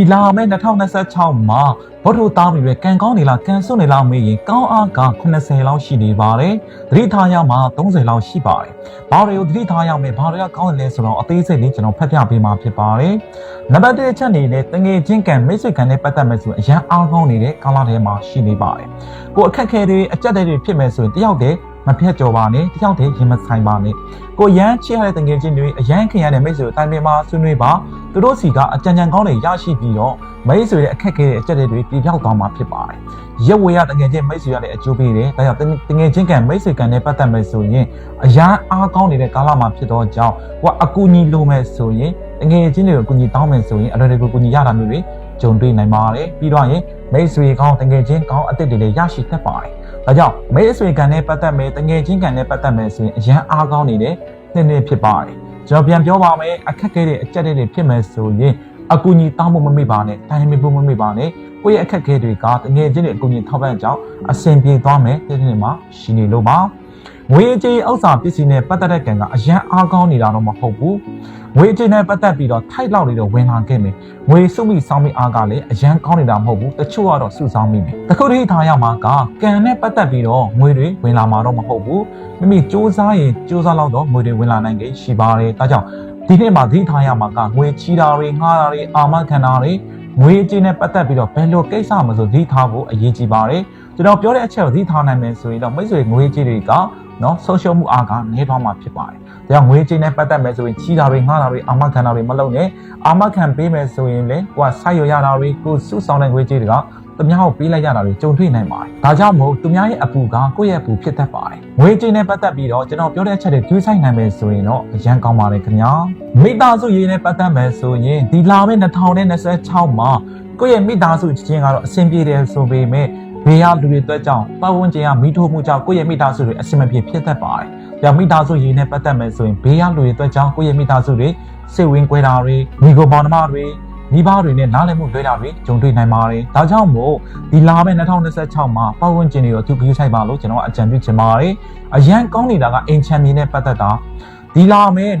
ဒီလာမယ့်2026မှာဘောထုသားပြီးပဲကံကောင်းနေလားကံစွန့်နေလားမေးရင်ကောင်းအားက80လောက်ရှိနေပါတယ်သတိထားရမှာ30လောက်ရှိပါတယ်ဘာတွေကိုသတိထားရမလဲဘာတွေကကောင်းတယ်လဲဆိုတော့အသေးစိတ်လေးကျွန်တော်ဖတ်ပြပေးမှာဖြစ်ပါတယ်နံပါတ်1အချက်အနေနဲ့တငယ်ချင်းကံမိတ်ဆွေကံနဲ့ပတ်သက်မဲ့ဆိုရင်အရန်အားကောင်းနေတဲ့ကာလထဲမှာရှိနေပါတယ်ကိုအခက်ခဲတွေအကြက်တွေဖြစ်မဲ့ဆိုရင်တယောက်တည်းမဖြတ်ကျော်ပါနဲ့တယောက်တည်းရင်မဆိုင်ပါနဲ့ကိုရမ်းချစ်ရတဲ့တငယ်ချင်းတွေအရန်ခင်ရတဲ့မိတ်ဆွေကိုတိုင်ပင်မှာဆွေးနွေးပါ သူတို့စီကအကြံဉာဏ်ကောင်းတွေရရှိပြီးတော့မိတ်ဆွေရဲ့အခက်ခဲတဲ့အကြက်တွေပြပြောက်သွားမှာဖြစ်ပါတယ်ရက်ဝေရတငယ်ချင်းမိတ်ဆွေရတဲ့အကျိုးပေးတယ်ဒါကြောင့်တငယ်ချင်းကံမိတ်ဆွေကံနဲ့ပတ်သက်မဲ့ဆိုရင်အရန်အားကောင်းနေတဲ့ကာလမှာဖြစ်တော့ကြောင့်ဟိုကအကူအညီလိုမဲ့ဆိုရင်တငယ်ချင်းတွေကိုအကူအညီတောင်းမယ်ဆိုရင်အလွယ်တကူအကူအညီရတာမျိုးတွေကြုံတွေ့နိုင်ပါတယ်ပြီးတော့ရင်မိတ်ဆွေကောင်းတငယ်ချင်းကောင်းအသစ်တွေလည်းရရှိတတ်ပါတယ်ဒါကြောင့်မိတ်ဆွေကံနဲ့ပတ်သက်မဲ့တငယ်ချင်းကံနဲ့ပတ်သက်မဲ့ဆိုရင်အရန်အားကောင်းနေတဲ့နှစ်နှစ်ဖြစ်ပါတယ် ကျွန်တော်ပြန်ပြောပါမယ်အခက်ခဲတဲ့အကြက်တွေဖြစ်မဲ့ဆိုရင်အကူအညီတောင်းဖို့မမေ့ပါနဲ့တိုင်းမဖို့မမေ့ပါနဲ့ကိုယ့်ရဲ့အခက်ခဲတွေကတငယ်ချင်းတွေအကူအညီထောက်ပံ့ကြောင်းအဆင်ပြေသွားမယ်ဒီနေ့မှာရှိနေလို့ပါ ငွေကြေးဥစ္စာပစ္စည်းနဲ့ပတ်သက်တဲ့ကံကအရန်အားကောင်းနေတာတော့မဟုတ်ဘူးငွေကြေးနဲ့ပတ်သက်ပြီးတော့ထိုက်လောက်နေတော့ဝင်လာခဲ့မယ်ငွေစုမိစောင်းမိအားကလည်းအရန်ကောင်းနေတာမဟုတ်ဘူးတချို့ကတော့စုဆောင်းမိမယ်တခုတည်းထားရမှာကကံနဲ့ပတ်သက်ပြီးတော့ငွေတွေဝင်လာမှာတော့မဟုတ်ဘူးမိမိစ조사ရင်စ조사လောက်တော့ငွေတွေဝင်လာနိုင်ကြရှိပါတယ်ဒါကြောင့်ဒီနေ့မှာသိထားရမှာကငွေချီတာတွေငှားတာတွေအာမခံတာတွေငွေကြေးနဲ့ပတ်သက်ပြီးတော့ဘယ်လိုကိစ္စမှဆိုသိထားဖို့အရေးကြီးပါတယ်ကျွန်တော်ပြောတဲ့အချက်ကိုသိထားနိုင်မယ်ဆိုရင်တော့မိတ်ဆွေငွေကြေးတွေက နော်ဆုံးရှုံးမှုအားကနည်းသွားမှာဖြစ်ပါတယ်။ဒါကြောင့်ငွေကြေးနဲ့ပတ်သက်မယ်ဆိုရင်ချီတာတွေငှားတာတွေအာမခံတာတွေမလုပ်နဲ့အာမခံပေးမယ်ဆိုရင်လေကိုကဆိုက်ရရတာတွေကိုစုဆောင်တဲ့ငွေကြေးတွေကသူများကိုပေးလိုက်ရတာတွေကြုံတွေ့နိုင်ပါတယ်။ဒါကြောင့်မို့သူများရဲ့အပူကကိုယ့်ရဲ့အပူဖြစ်တတ်ပါတယ်။ငွေကြေးနဲ့ပတ်သက်ပြီးတော့ကျွန်တော်ပြောတဲ့အချက်တွေတွေးဆိုင်နိုင်မယ်ဆိုရင်တော့အရန်ကောင်းပါတယ်ခင်ဗျာ။မိသားစုရေးနဲ့ပတ်သက်မယ်ဆိုရင်ဒီလာမယ့်2026မှာကိုယ့်ရဲ့မိသားစုချင်းကတော့အဆင်ပြေတယ်ဆိုပေမဲ့ ဘေးရလူတွေအတွက်ကြောင့်ပတ်ဝန်းကျင်ကမိထိုးမှုကြောင့်ကိုယ့်ရဲ့မိသားစုတွေအဆင်မပြေဖြစ်တတ်ပါတယ်။ဒါမိသားစုရေးနဲ့ပတ်သက်မယ်ဆိုရင်ဘေးရလူတွေအတွက်ကြောင့်ကိုယ့်ရဲ့မိသားစုတွေစိတ်ဝင်ကွဲတာတွေမိကိုပေါင်းနှမတွေမိဘတွေနဲ့နားလည်မှုလွဲတာတွေကြုံတွေ့နိုင်ပါတယ်။ဒါကြောင့်မို့ဒီလာမယ့်2026မှာပတ်ဝန်းကျင်တွေကိုအထူးဂရုစိုက်ပါလို့ကျွန်တော်အကြံပြုချင်ပါတယ်။အရန်ကောင်းနေတာကအင်ချန်မီနဲ့ပတ်သက်တာဒီလာမယ့်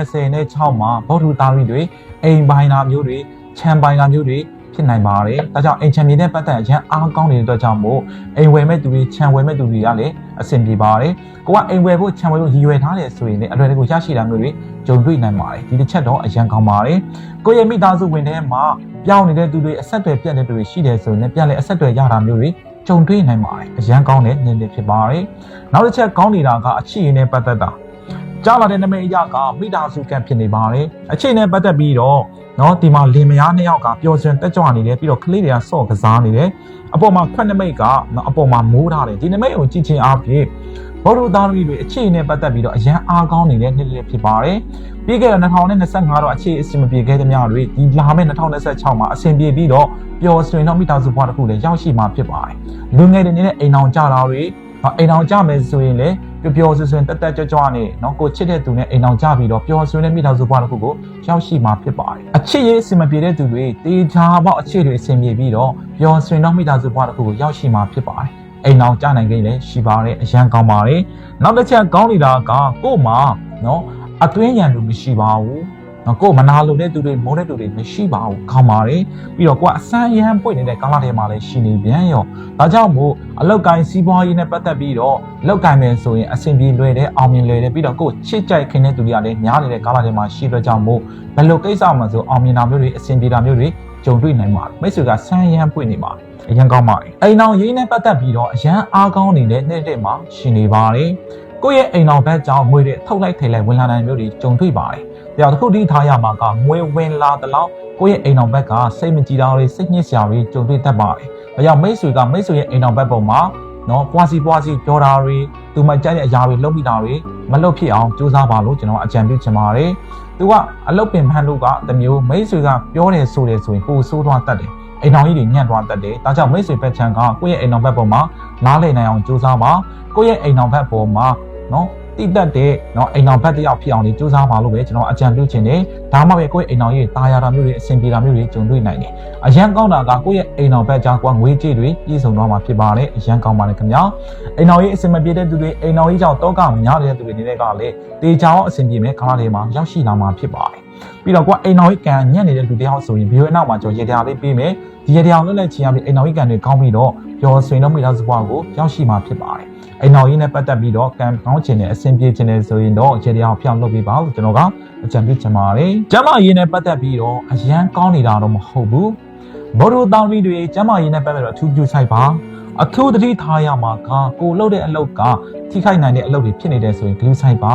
2026မှာဗောဓုသားရီတွေအိမ်ပိုင်းတာမျိုးတွေခြံပိုင်းတာမျိုးတွေ ဖြစ်နိုင်ပါတယ်။ဒါကြောင့်အိမ်ချမ်းမြေနဲ့ပတ်သက်ရန်အားကောင်းနေတဲ့အတွက်ကြောင့်မို့အိမ်ဝယ်မဲ့သူတွေခြံဝယ်မဲ့သူတွေကလည်းအဆင်ပြေပါတယ်။ကိုကအိမ်ဝယ်ဖို့ခြံဝယ်ဖို့ရည်ရွယ်ထားတယ်ဆိုရင်လည်းအလွယ်တကူရရှိတာမျိုးတွေကြုံတွေ့နိုင်ပါတယ်။ဒီတစ်ချက်တော့အရန်ကောင်းပါတယ်။ကိုယ့်ရဲ့မိသားစုဝင်ထဲမှာပြောင်းနေတဲ့သူတွေအဆက်အသွယ်ပြတ်နေတဲ့သူတွေရှိတယ်ဆိုရင်လည်းပြန်လဲအဆက်အသွယ်ရတာမျိုးတွေကြုံတွေ့နိုင်ပါတယ်။အရန်ကောင်းတဲ့နေနေဖြစ်ပါတယ်။နောက်တစ်ချက်ကောင်းနေတာကအချစ်ရင်းနဲ့ပတ်သက်တာ ကြားလာတဲ့နာမည်အရကမိသားစုကံဖြစ်နေပါတယ်။အခြေနဲ့ပတ်သက်ပြီးတော့နော်ဒီမှာလင်မယားနှစ်ယောက်ကပျော်ရွှင်တက်ကြွနေတယ်ပြီးတော့ကလေးတွေကစော့ကစားနေတယ်အပေါ်မှာခွက်နမိတ်ကနော်အပေါ်မှာမိုးထားတယ်ဒီနမိတ်ကိုကြည့်ချင်းအားဖြင့်ဘောရူသားရီတွေအခြေအနေပတ်သက်ပြီးတော့အရန်အားကောင်းနေတဲ့နှစ်လေးဖြစ်ပါတယ်ပြီးခဲ့တဲ့2025တော့အခြေအဆင်မပြေခဲ့တဲ့များတွေဒီလာမယ့်2026မှာအဆင်ပြေပြီးတော့ပျော်ရွှင်တော့မိသားစုဘဝတစ်ခုလည်းရောက်ရှိမှာဖြစ်ပါတယ်လူငယ်တွေနေတဲ့အိမ်အောင်ကြတာတွေ အိမ်အောင်ကြမယ်ဆိုရင်လည်းပျော်ပျော်ဆွဆွတက်တက်ကြွကြွနဲ့เนาะကိုချစ်တဲ့သူနဲ့အိမ်အောင်ကြပြီးတော့ပျော်ရွှင်တဲ့မိသားစုဘဝတစ်ခုကိုရောက်ရှိမှာဖြစ်ပါတယ်အချစ်ရေးအဆင်မပြေတဲ့သူတွေတေချာပေါက်အချစ်တွေအဆင်ပြေပြီးတော့ပျော်ရွှင်တော့မိသားစုဘဝတစ်ခုကိုရောက်ရှိမှာဖြစ်ပါတယ်အိမ်အောင်ကြနိုင်ကိလည်းရှိပါတယ်အရန်ကောင်းပါတယ်နောက်တစ်ချက်ကောင်းနေတာကကို့မှာเนาะအတွင်းရန်လူမရှိပါဘူး နော်ကိုမနာလိုတဲ့သူတွေမိုးတဲ့သူတွေမရှိပါဘူးခေါင်းပါတယ်ပြီးတော့ကိုကအစမ်းရမ်းပွင့်နေတဲ့ကာလထဲမှာလည်းရှိနေပြန်ရောဒါကြောင့်မို့အလောက်ကိုင်းစီးပွားရေးနဲ့ပတ်သက်ပြီးတော့လောက်ကိုင်းမယ်ဆိုရင်အဆင်ပြေလွယ်တဲ့အောင်မြင်လွယ်တဲ့ပြီးတော့ကိုချစ်ကြိုက်ခင်တဲ့သူတွေကလည်းများနေတဲ့ကာလထဲမှာရှိတဲ့ကြောင့်မို့ဘယ်လိုကိစ္စမှဆိုအောင်မြင်တာမျိုးတွေအဆင်ပြေတာမျိုးတွေကြုံတွေ့နိုင်ပါတယ်မိတ်ဆွေကစမ်းရမ်းပွင့်နေပါတယ်အရန်ကောင်းပါတယ်အိမ်အောင်ရေးနဲ့ပတ်သက်ပြီးတော့အရန်အားကောင်းနေတဲ့နေ့တစ်မှာရှိနေပါတယ်ကိုယ့်ရဲ့အိမ်အောင်ဘက်ကြောင့်ငွေတွေထုတ်လိုက်ထိလိုက်ဝင်လာနိုင်မျိုးတွေကြုံတွေ့ပါတယ်။ ဒါတစ်ခုတည်းထားရမှာကငွေဝင်လာတဲ့လောက်ကိုယ့်ရဲ့အိမ်အောင်ဘက်ကစိတ်မကြည်တာတွေစိတ်ညစ်စရာတွေကြုံတွေ့တတ်ပါတယ်။ဒါကြောင့်မိတ်ဆွေကမိတ်ဆွေရဲ့အိမ်အောင်ဘက်ပုံမှာနော်ပွားစီပွားစီပြောတာတွေသူမကြိုက်တဲ့အရာတွေလုပ်မိတာတွေမလုပ်ဖြစ်အောင်ကြိုးစားပါလို့ကျွန်တော်အကြံပြုချင်ပါတယ်။သူကအလုပ်ပင်မှန်လို့ကတမျိုးမိတ်ဆွေကပြောတယ်ဆိုတယ်ဆိုရင်ပိုဆိုးသွားတတ်တယ်။အိမ်တော်ကြီးတွေညံ့သွားတတ်တယ်။ဒါကြောင့်မိတ်ဆွေဘက်ချန်ကကိုယ့်ရဲ့အိမ်တော်ဘက်ပုံမှာနားလည်နိုင်အောင်ကြိုးစားပါ။ကိုယ့်ရဲ့အိမ်တော်ဘက်ပုံမှာနော် တိတက်တဲ့เนาะအိမ်အောင်ဘက်တယောက်ဖြစ်အောင်လေးစူးစမ်းပါလို့ပဲကျွန်တော်အကြံပြုချင်တယ်ဒါမှပဲကိုယ့်ရဲ့အိမ်အောင်ရဲ့တာယာတာမျိုးတွေအဆင်ပြေတာမျိုးတွေကြုံတွေ့နိုင်တယ်အရန်ကောင်းတာကကိုယ့်ရဲ့အိမ်အောင်ဘက်ကြားကငွေကြေးတွေပြည့်စုံသွားမှာဖြစ်ပါတယ်အရန်ကောင်းပါတယ်ခင်ဗျာအိမ်အောင်ရဲ့အဆင်မပြေတဲ့သူတွေအိမ်အောင်ရဲ့ကြောင့်တောကများတဲ့သူတွေနေတဲ့ကလည်းတေချာအောင်အဆင်ပြေမဲ့ခါးလေးမှာရောက်ရှိလာမှာဖြစ်ပါတယ် ပြီးတော့ကိုကအိမ်တော်ကြီးကန်ညံ့နေတဲ့လူတယောက်ဆိုရင်ဗီဒီယိုနောက်မှာကျွန်တော်ရေတရားလေးပေးမယ်ဒီရေတရားလွတ်လပ်ချင်ရပြီးအိမ်တော်ကြီးကန်တွေကောင်းပြီးတော့ပျော်ဆွေတော့မိသားစုဘဝကိုရောက်ရှိမှာဖြစ်ပါတယ်အိမ်တော်ကြီးနဲ့ပတ်သက်ပြီးတော့ကံကောင်းခြင်းနဲ့အဆင်ပြေခြင်းနဲ့ဆိုရင်တော့ရေတရားကိုဖျောက်လုပ်ပေးပါဦးကျွန်တော်ကအကြံပြုချင်ပါတယ်ကျမရေးနဲ့ပတ်သက်ပြီးတော့အရန်ကောင်းနေတာတော့မဟုတ်ဘူးဘော်ဒိုတောင်ပြီးတွေကျမရေးနဲ့ပတ်သက်တော့အထူးပြုဆိုင်ပါအထူးသတိထားရမှာကကိုလှုပ်တဲ့အလုပ်ကထိခိုက်နိုင်တဲ့အလုပ်တွေဖြစ်နေတယ်ဆိုရင်ဂလူးဆိုင်ပါ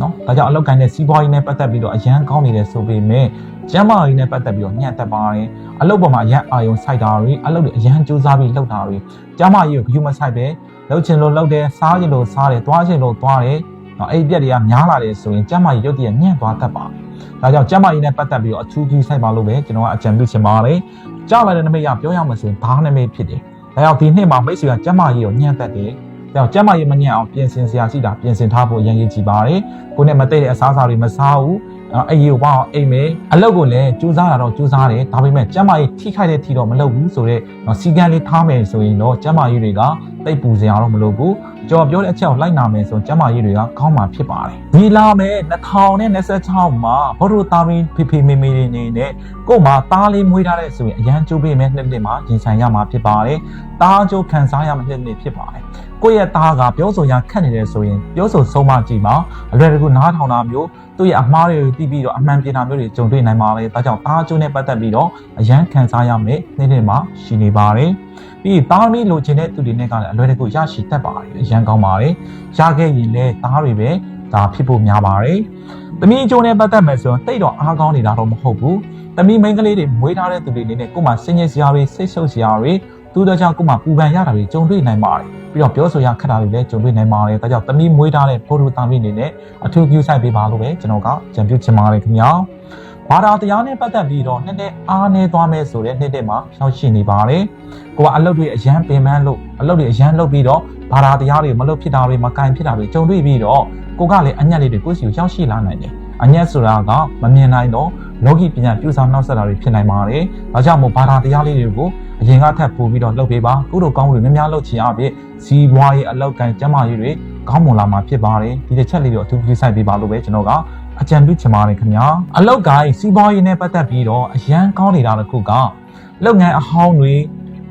နော်ဒါကြောင့်အလုပ်ကိုင်းတဲ့စီးပွားရေးနဲ့ပတ်သက်ပြီးတော့အရန်ကောင်းနေတယ်ဆိုပေမဲ့ကျမ်းမာရေးနဲ့ပတ်သက်ပြီးတော့ညှက်တက်ပါတယ်အလုပ်ပေါ်မှာအရန်အာယုံစိုက်တာတွေအလုပ်တွေအရန်စူးစမ်းပြီးလုပ်တာတွေကျမ်းမာရေးကိုဂရုမစိုက်ပဲလုပ်ချင်လို့လုပ်တယ်စားချင်လို့စားတယ်သွားချင်လို့သွားတယ်နော်အဲ့ဒီပြက်တွေကများလာတယ်ဆိုရင်ကျမ်းမာရေးရုပ်တရက်ညံ့သွားတတ်ပါတယ်ဒါကြောင့်ကျမ်းမာရေးနဲ့ပတ်သက်ပြီးတော့အထူးကြီးဆိုင်ပါလို့ပဲကျွန်တော်ကအကြံပြုချင်ပါတယ်ကြားလာတဲ့နမိတ်ရပြောရမှာဆိုရင်ဘာနမိတ်ဖြစ်တယ်ဒါကြောင့်ဒီနှစ်မှာမိတ်ဆွေကကျမ်းမာရေးကိုညံ့တတ်တယ် ဒါကြောင့်ကျမ်းမာရေးမညံ့အောင်ပြင်ဆင်စရာရှိတာပြင်ဆင်ထားဖို့အရင်ကြီးကြည့်ပါတယ်ကိုနဲ့မသိတဲ့အစားအစာတွေမစားဘူးအဲ့ဒီကိုပေါ့အောင်အိမ်မယ်အလုပ်ကိုလည်းစူးစမ်းတာတော့စူးစမ်းတယ်ဒါပေမဲ့ကျမ်းမာရေးထိခိုက်တဲ့ထီတော့မလုပ်ဘူးဆိုတော့စီကံလေးထားမယ်ဆိုရင်တော့ကျမ်းမာရေးတွေကတိတ်ပူစရာတော့မလိုဘူးကြော်ပြောတဲ့အချက်ကိုလိုက်နာမယ်ဆိုကျမ်းမာရေးတွေကကောင်းမှာဖြစ်ပါတယ်ဒီလာမယ်2026မှာဘောတို့သားမင်းဖေဖေမေမေတွေနေနဲ့ကို့မှာသားလေးမွေးထားတဲ့ဆိုရင်အရန်ကျိုးပေးမယ်နှစ်နှစ်မှာရင်ဆိုင်ရမှာဖြစ်ပါတယ်တားကျိုးခံစားရမှာနှစ်နှစ်ဖြစ်ပါတယ်ကိုယ့်ရဲ့သားကပြောဆိုရခက်နေတယ်ဆိုရင်ပြောဆိုဆုံးမကြည့်ပါအလွယ်တကူနားထောင်တာမျိုးသူ့ရဲ့အမှားတွေကိုသိပြီးတော့အမှန်ပြင်တာမျိုးတွေကြုံတွေ့နိုင်ပါလေဒါကြောင့်သားကျိုးနဲ့ပတ်သက်ပြီးတော့အရန်ခံစားရမယ်နှစ်နှစ်မှာရှိနေပါတယ်ပြီးသားမီးလိုချင်တဲ့သူတွေနဲ့ကလည်းအလွယ်တကူရရှိတတ်ပါတယ်အရန်ကောင်းပါတယ်ရခဲ့ရင်လည်းသားတွေပဲဒါဖြစ်ဖို့များပါတယ်။သမီးကျိုးနဲ့ပတ်သက်မယ်ဆိုရင်တိတ်တော့အားကောင်းနေတာတော့မဟုတ်ဘူး။သမီးမိန်းကလေးတွေမွေးထားတဲ့သူတွေအနေနဲ့ကိုယ်မှာစင်ញစရာတွေစိတ်ဆုပ်စရာတွေသူတို့ကြောင့်ကိုယ်မှာပူပန်ရတာတွေကြုံတွေ့နိုင်ပါတယ်။ ပြီးတော့ပြောဆိုရခက်တာတွေလည်းကြုံတွေ့နိုင်ပါတယ်။ဒါကြောင့်သမီးမွေးထားတဲ့ဖိုးတို့သားမီးအနေနဲ့အထူးပြုဆိုင်ပေးပါလို့ပဲကျွန်တော်ကကြံပြုချင်ပါတယ်ခင်ဗျာ။ဘာသာတရားနဲ့ပတ်သက်ပြီးတော့နှစ်နှစ်အားနေသွားမယ်ဆိုတဲ့နှစ်နှစ်မှာရောက်ရှိနေပါတယ်။ကိုကအလုပ်တွေအရန်ပင်ပန်းလို့အလုပ်တွေအရန်လုပ်ပြီးတော့ဘာသာတရားတွေမလုပ်ဖြစ်တာတွေမကင်ဖြစ်တာတွေကြုံတွေ့ပြီးတော့ကိုကလည်းအညက်လေးတွေကိုယ့်စီကိုရောက်ရှိလာနိုင်တယ်။အညက်ဆိုတာကမမြင်နိုင်တော့လောကီပညာပြုစားနှောက်ဆက်တာတွေဖြစ်နိုင်ပါတယ်။ဒါကြောင့်မို့ဘာသာတရားလေးတွေကို အရင်ကထပ်ပို့ပြီးတော့လုပ်ပေးပါ။ကုသိုလ်ကောင်းမှုတွေများများလုပ်ချင်အပြင်စီးပွားရေးအလောက်ကန်ကျန်းမာရေးတွေကောင်းမွန်လာမှာဖြစ်ပါတယ်။ဒီတစ်ချက်လေးတော့အထူးကြီးဆိုင်ပေးပါလို့ပဲကျွန်တော်ကအကြံပြုချင်ပါတယ်ခင်ဗျာ။အလောက်ကိုင်းစီးပွားရေးနဲ့ပတ်သက်ပြီးတော့အရန်ကောင်းနေတာတစ်ခုကလုပ်ငန်းအဟောင်းတွေ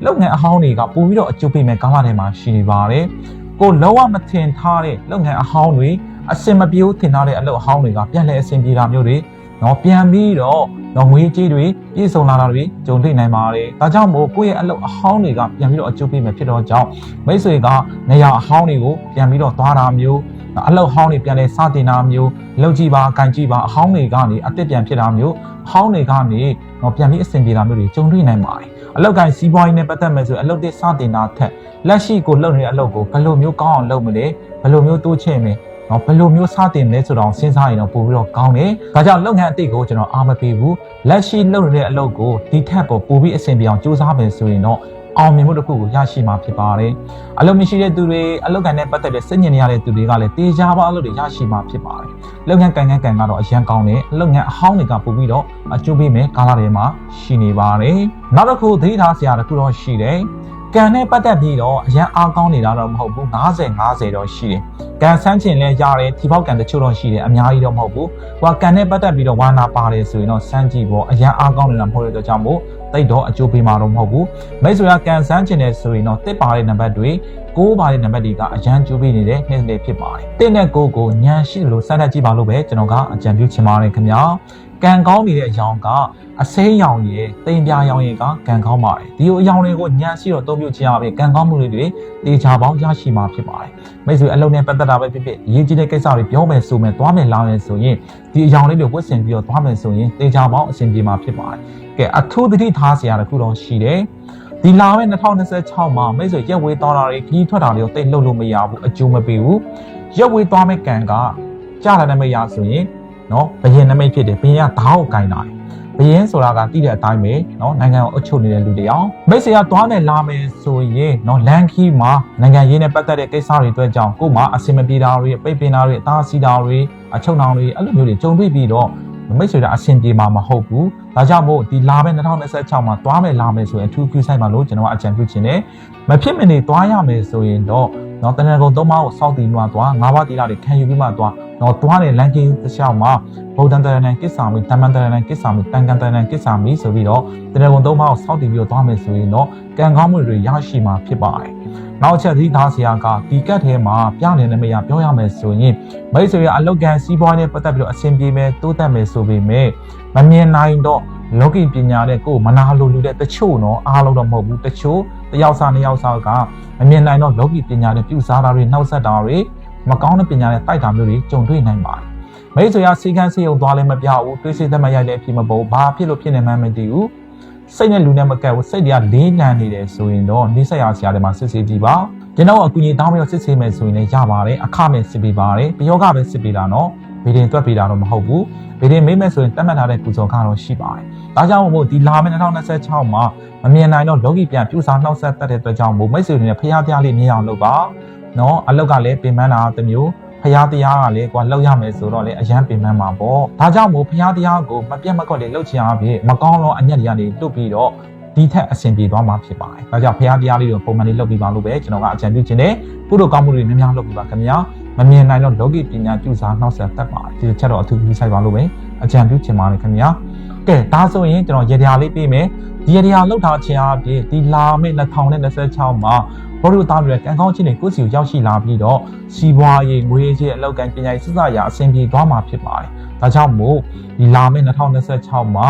လုပ်ငန်းအဟောင်းတွေကပို့ပြီးတော့အကျိုးပေးမဲ့ကာလထဲမှာရှိနေပါတယ်။ကိုလောကမထင်ထားတဲ့လုပ်ငန်းအဟောင်းတွေအစင်မပြေဘူးထင်ထားတဲ့အလုပ်အဟောင်းတွေကပြန်လဲအစင်ပြေတာမျိုးတွေ နော်ပြန်ပြီးတော့တော့ငွေကြေးတွေပြည့်စုံလာတာတွေကြုံတွေ့နိုင်ပါတယ်။ဒါကြောင့်မို့ကိုယ့်ရဲ့အလုပ်အဟောင်းတွေကပြန်ပြီးတော့အကျိုးပေးမယ်ဖြစ်တော့ကြောင့်မိတ်ဆွေကနေရာအဟောင်းတွေကိုပြန်ပြီးတော့သွားတာမျိုးအလုပ်ဟောင်းတွေပြန်လဲစတင်တာမျိုးလုပ်ကြည့်ပါ၊ကန်ကြည့်ပါအဟောင်းတွေကနေအသက်ပြန်ဖြစ်တာမျိုးအဟောင်းတွေကနေတော့ပြန်ပြီးအဆင်ပြေတာမျိုးတွေကြုံတွေ့နိုင်ပါတယ်။အလုပ်ကိုင်းစီးပွားရေးနဲ့ပတ်သက်မယ်ဆိုရင်အလုပ်တွေစတင်တာထက်လက်ရှိကိုလုပ်နေတဲ့အလုပ်ကိုဘယ်လိုမျိုးကောင်းအောင်လုပ်မလဲဘယ်လိုမျိုးတိုးချဲ့မလဲ နော်ဘယ်လိုမျိုးစတင်မလဲဆိုတော့စဉ်းစားရင်တော့ပို့ပြီးတော့ကောင်းတယ်။ဒါကြောင့်လုပ်ငန်းအသစ်ကိုကျွန်တော်အားမပေးဘူး။လက်ရှိလုပ်နေတဲ့အလုပ်ကိုဒီထက်ပေါ်ပို့ပြီးအဆင်ပြေအောင်စူးစမ်းမယ်ဆိုရင်တော့အောင်မြင်မှုတစ်ခုကိုရရှိမှာဖြစ်ပါတယ်။အလုပ်မရှိတဲ့သူတွေအလုပ်ကန်နဲ့ပတ်သက်တဲ့စိတ်ညစ်နေရတဲ့သူတွေကလည်းတေချာပါအလုပ်တွေရရှိမှာဖြစ်ပါတယ်။လုပ်ငန်းကန်ကန်ကန်ကတော့အရန်ကောင်းတယ်။လုပ်ငန်းအဟောင်းတွေကပို့ပြီးတော့အကျိုးပေးမယ်ကာလတွေမှာရှိနေပါတယ်။နောက်တစ်ခုသတိထားစရာတစ်ခုတော့ရှိတယ်။ ကန်နဲ့ပတ်သက်ပြီးတော့အရန်အားကောင်းနေတာတော့မဟုတ်ဘူး90 50တော့ရှိတယ်။ကန်ဆန်းချင်လဲရတယ်ထီပေါက်ကန်တချို့တော့ရှိတယ်အများကြီးတော့မဟုတ်ဘူး။ဟိုကန်နဲ့ပတ်သက်ပြီးတော့ဝါနာပါတယ်ဆိုရင်တော့စမ်းကြည့်ပေါ့အရန်အားကောင်းနေတာမဟုတ်တဲ့အတွက်ကြောင့်မို့တိတ်တော့အကျိုးပေးမှာတော့မဟုတ်ဘူး။မိတ်ဆွေကကန်ဆန်းချင်တယ်ဆိုရင်တော့တစ်ပါတဲ့နံပါတ်တွေကိုးပါတဲ့နံပါတ်တွေကအရန်ကျိုးပေးနေတဲ့နေ့နေ့ဖြစ်ပါတယ်။တစ်နဲ့ကိုးကိုညံရှိလို့စမ်းသပ်ကြည့်ပါလို့ပဲကျွန်တော်ကအကြံပြုချင်ပါတယ်ခင်ဗျာ။ ကံကောင်းနေတဲ့အကြောင်းကအစိမ်းရောင်ရယ်တိမ်ပြာရောင်ရယ်ကကံကောင်းပါတယ်ဒီလိုအယောင်တွေကိုညံရှိတော့သုံးပြုချင်ရပြီကံကောင်းမှုတွေတွေတေချာပေါင်းရရှိမှာဖြစ်ပါတယ်မိတ်ဆွေအလုံးနဲ့ပတ်သက်တာပဲဖြစ်ဖြစ်ရေးကြီးတဲ့ကိစ္စတွေပြောမယ်ဆိုမယ်သွားမယ်လာမယ်ဆိုရင်ဒီအယောင်လေးတွေဝတ်ဆင်ပြီးတော့သွားမယ်ဆိုရင်တေချာပေါင်းအဆင်ပြေမှာဖြစ်ပါတယ်ကဲအထူးသတိထားစရာတစ်ခုတော့ရှိတယ်ဒီလာမဲ့2026မှာမိတ်ဆွေရက်ဝေးသွားတာတွေခီးထွက်တာတွေကိုတိတ်လှုပ်လို့မရဘူးအကျိုးမပေးဘူးရက်ဝေးသွားမဲ့ကံကကြားလာတဲ့မိတ်ရဆိုရင် နော်ဘယင်နမိတ်ဖြစ်တယ်ဘယင်ကဓာတ်ကိုကင်တာဘယင်းဆိုတာကတိတဲ့အတိုင်းပဲเนาะနိုင်ငံကိုအုပ်ချုပ်နေတဲ့လူတွေအောင်မိတ်ဆွေကသွားမယ်လာမယ်ဆိုရင်เนาะလန်ခီမှာနိုင်ငံရေးနဲ့ပတ်သက်တဲ့ကိစ္စတွေအတွက်ကြောင့်ကို့မှာအစင်မပြေတာတွေပိတ်ပင်တာတွေအသားစီးတာတွေအချုပ်နှောင်တွေအဲ့လိုမျိုးတွေကြုံတွေ့ပြီးတော့မိတ်ဆွေကအဆင်ပြေမှာမဟုတ်ဘူးဒါကြောင့်မို့ဒီလာမယ့်2026မှာသွားမယ်လာမယ်ဆိုရင်အထူးပြုဆိုင်ပါလို့ကျွန်တော်ကအကြံပြုချင်တယ်မဖြစ်မနေသွားရမယ်ဆိုရင်တော့နော်တနင်္ဂနွေသုံးပါးကိုစောက်တီမှသွား၅ပါးတီလာတွေခံယူပြီးမှသွား တော့သွားတဲ့လန်ကင်းတစ်လျှောက်မှာဗုဒ္ဓံတရဏံကိစ္ဆာမိတမ္မံတရဏံကိစ္ဆာမိတန်ကန်တရဏံကိစ္ဆာမိဆိုပြီးတော့တရကုံသုံးပါးကိုစောင့်တည်ပြီးတော့သွားမယ်ဆိုရင်တော့ကံကောင်းမှုတွေရရှိမှာဖြစ်ပါတယ်။နောက်ချက်သတိထားစရာကဒီကတ်ထဲမှာပြနေတဲ့နေရာပြောရမယ်ဆိုရင်မိတ်ဆွေရအလုတ်ကန်စီးပွားနဲ့ပတ်သက်ပြီးတော့အဆင်ပြေမယ်တိုးတက်မယ်ဆိုပေမဲ့မမြင်နိုင်တော့လောကီပညာနဲ့ကိုယ်မနာလိုလူတဲ့တချို့နော်အားလုံးတော့မဟုတ်ဘူးတချို့တယောက်စားနှစ်ယောက်စားကမမြင်နိုင်တော့လောကီပညာနဲ့ပြုစားတာတွေနှောက်ဆက်တာတွေ မကောင်းတဲ့ပညာနဲ့တိုက်တာမျိုးတွေကြုံတွေ့နိုင်ပါတယ်မိတ်ဆွေရစီကန်းစီယုံသွားလည်းမပြဘူးတွေးစိတ်သက်မရိုက်လည်းအဖြစ်မပေါ်ဘာဖြစ်လို့ဖြစ်နေမှန်းမသိဘူးစိတ်နဲ့လူနဲ့မကပ်ဘူးစိတ်တွေကလေးလံနေတယ်ဆိုရင်တော့နှိစက်ရဆရာတွေမှာစစ်ဆေးကြည့်ပါကျွန်တော်အကူအညီတောင်းပြီးတော့စစ်ဆေးမယ်ဆိုရင်လည်းရပါတယ်အခမဲ့စစ်ပေးပါတယ်ပယောဂပဲစစ်ပေးတာနော်ဗီဒီယိုတွက်ပေးတာတော့မဟုတ်ဘူးဗီဒီယိုမိတ်မဲ့ဆိုရင်တတ်မှတ်ထားတဲ့ပူဇော်ကတော့ရှိပါတယ်ဒါကြောင့်မို့ဒီလာမယ့်2026မှာမမြင်နိုင်တော့လောကီပြန်ပြူစာနှောက်ဆက်တတ်တဲ့အတွက်ကြောင့်မို့မိတ်ဆွေတွေနဲ့ဖျားပြားလေးမြင်အောင်လုပ်ပါ နော်အလောက်ကလည်းပြင်ပန်းတာတစ်မျိုးဖျားတရားကလည်းကွာလောက်ရမယ်ဆိုတော့လေအရန်ပင်ပန်းမှာပေါ့ဒါကြောင့်မို့ဖျားတရားကိုမပြတ်မကွက်လေးလှုပ်ချင်အောင်ဖြင့်မကောင်းတော့အညက်တွေကနေလွတ်ပြီးတော့ဒီထက်အဆင်ပြေသွားမှာဖြစ်ပါတယ်။ဒါကြောင့်ဖျားတရားလေးကိုပုံမှန်လေးလုပ်ပြီးပါလို့ပဲကျွန်တော်ကအကြံပြုခြင်းနဲ့ကုသိုလ်ကောင်းမှုတွေများများလုပ်ပြီးပါခင်ဗျာ။မမြင်နိုင်တော့လောကီပညာကျူစာနှောက်ဆက်တတ်ပါတယ်။ဒီတစ်ချက်တော့အထူးကြီးဆိုင်ပါလို့ပဲအကြံပြုခြင်းပါတယ်ခင်ဗျာ။ကဲဒါဆိုရင်ကျွန်တော်ရေတရားလေးပေးမယ်။ဒီရေတရားလောက်ထားခြင်းအပြင်ဒီလာမယ့်2026မှာ ဘောရုသားတွေကံကောင်းခြင်းတွေကိုယ့်စီကိုရောက်ရှိလာပြီးတော့စီးပွားရေးငွေရေးအလောက်ကံပညာရေးစစရာအဆင်ပြေသွားမှာဖြစ်ပါတယ်။ဒါကြောင့်မို့ဒီလာမယ့်2026မှာ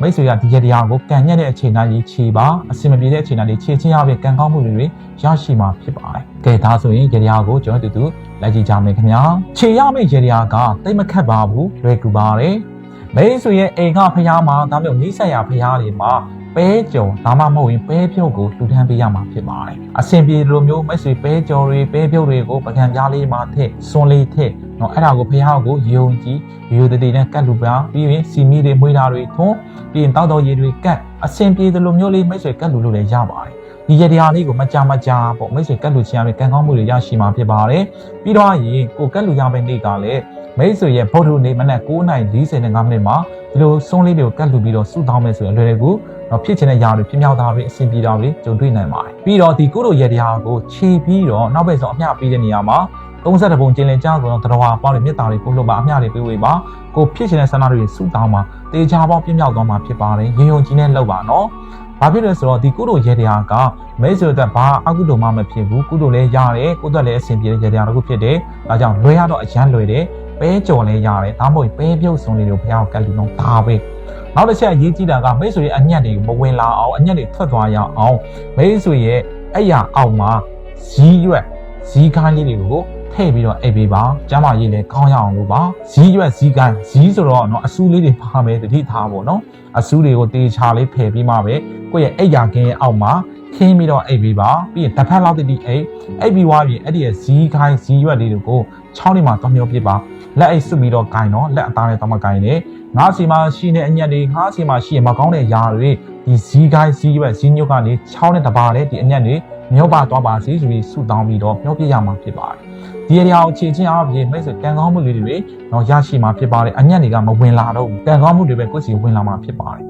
မိတ်ဆွေကဒီရတရားကိုကံညက်တဲ့အချိန်တိုင်းခြေပါအစင်မပြေတဲ့အချိန်တိုင်းခြေချင်းရပြီးကံကောင်းမှုတွေရရှိမှာဖြစ်ပါတယ်။ကဲဒါဆိုရင်ရတရားကိုကျွန်တော်တူတူလိုက်ကြည့်ကြမယ်ခင်ဗျာ။ခြေရမယ့်ရတရားကတိတ်မခတ်ပါဘူးလွယ်ကူပါတယ်။မိတ်ဆွေရဲ့အိမ်ကဖျားမှာဒါမျိုးနိဆက်ရဖျားတွေမှာ ပဲကြုံဒါမှမဟုတ်ရင်ပဲပြုတ်ကိုလှူဒန်းပေးရမှာဖြစ်ပါတယ်။အဆင်ပြေလိုမျိုးမိတ်ဆွေပဲကြော်တွေပဲပြုတ်တွေကိုပကံပြားလေးမှာထည့်စွန်လေးထည့်နော်အဲ့ဒါကိုဖះကိုယုံကြည်ရိုးတည်နဲ့ကတ်လူပါပြီးရင်စီမီတွေမွေးတာတွေထွန်းပြီးရင်တောက်တော့ရေတွေကတ်အဆင်ပြေသလိုမျိုးလေးမိတ်ဆွေကတ်လူလို့လည်းရပါတယ်ဒီရတရားလေးကိုမကြမကြပေါ့မိတ်ဆွေကတ်လူချင်ရတဲ့ကံကောင်းမှုတွေရရှိမှာဖြစ်ပါတယ်ပြီးတော့ရင်ကိုကတ်လူရမယ့်နေ့ကလည်း မိတ်ဆွေရဲ့ဗုဒ္ဓနေ့မနက်9:45မိနစ်မှာဒီလိုစွန်းလေးတွေကိုကတ်လူပြီးတော့စုတောင်းမယ်ဆိုရင်အလွယ်တကူတော့ဖြစ်ချင်တဲ့ຢာတွေပြင်းမြောက်တာတွေအဆင်ပြေတာတွေကြုံတွေ့နိုင်ပါတယ်ပြီးတော့ဒီကုလိုရတရားကိုခြေပြီးတော့နောက်ဘက်ဆုံးအမျှပေးတဲ့နေရာမှာ30ပုံကျင်းလင်ကြားဆိုတော့တရဝါပေါင်းတွေမြတ်တာတွေပို့လို့ပါအမျှတွေပေးဝေပါကိုဖြစ်ချင်တဲ့ဆန္ဒတွေစုတောင်းပါတေချာပေါင်းပြင်းမြောက်သွားမှာဖြစ်ပါတယ်ရင်ယုံကြည်နဲ့လောက်ပါနော်ဘာဖြစ်လဲဆိုတော့ဒီကုလိုရေတရားကမိတ်ဆွေအတွက်ဘာအကုသိုလ်မှမဖြစ်ဘူးကုသိုလ်လည်းရတယ်ကိုယ်အတွက်လည်းအဆင်ပြေတဲ့ရေတရားတစ်ခုဖြစ်တယ်ဒါကြောင့်လွယ်ရတော့အရန်လွယ်တယ် ပဲကြော်လည်းရတယ်ဒါမှမဟုတ်ပဲပြုတ်စုံလေးတွေကိုဘုရားကတ်လူတော့ဒါပဲနောက်တစ်ချက်အရေးကြီးတာကမိတ်ဆွေရဲ့အညက်တွေကိုမဝင်လာအောင်အညက်တွေထွက်သွားရအောင်မိတ်ဆွေရဲ့အဲ့ရအောင်မှာဇီးရွက်ဇီးကိုင်းလေးတွေကိုထည့်ပြီးတော့အိပ်ပေးပါကျမ်းမာရေးလည်းကောင်းရအောင်လို့ပါဇီးရွက်ဇီးကိုင်းဇီးဆိုတော့เนาะအဆူလေးတွေပါမယ်တတိထားဖို့เนาะအဆူတွေကိုတေချာလေးဖယ်ပြီးမှပဲကိုယ့်ရဲ့အိပ်ရာကင်းရဲ့အောက်မှာ ခင်းပြီးတော့အိပ်ပေးပါပြီးရင်တစ်ဖက်လောက်တတိအိပ်အိပ်ပြီးွားပြီးအဲ့ဒီရဲ့ဇီးကိုင်းဇီးရွက်လေးတွေကိုချောင်းလေးမှာတောင်းမျိုးပြပါလက်အိပ်စွပ်ပြီးတော့ဂိုင်းတော့လက်အသားနဲ့တောင်းမဂိုင်းနဲ့ငါးစီမှာရှိတဲ့အညက်တွေငါးစီမှာရှိရင်မကောင်းတဲ့ຢာတွေဒီဇီးကိုင်းဇီးရွက်ဇီးညုတ်ကနေချောင်းနဲ့တပါတဲ့ဒီအညက်တွေမျောပါသွားပါစေဆိုပြီးဆုတောင်းပြီးတော့မျောပြရမှာဖြစ်ပါတယ်ဒီအရာကိုခြေချင်းအားဖြင့်မိတ်ဆွေကံကောင်းမှုလေးတွေတော့ရရှိမှာဖြစ်ပါတယ်အညက်တွေကမဝင်လာတော့ဘူးကံကောင်းမှုတွေပဲကိုယ့်စီဝင်လာမှာဖြစ်ပါတယ်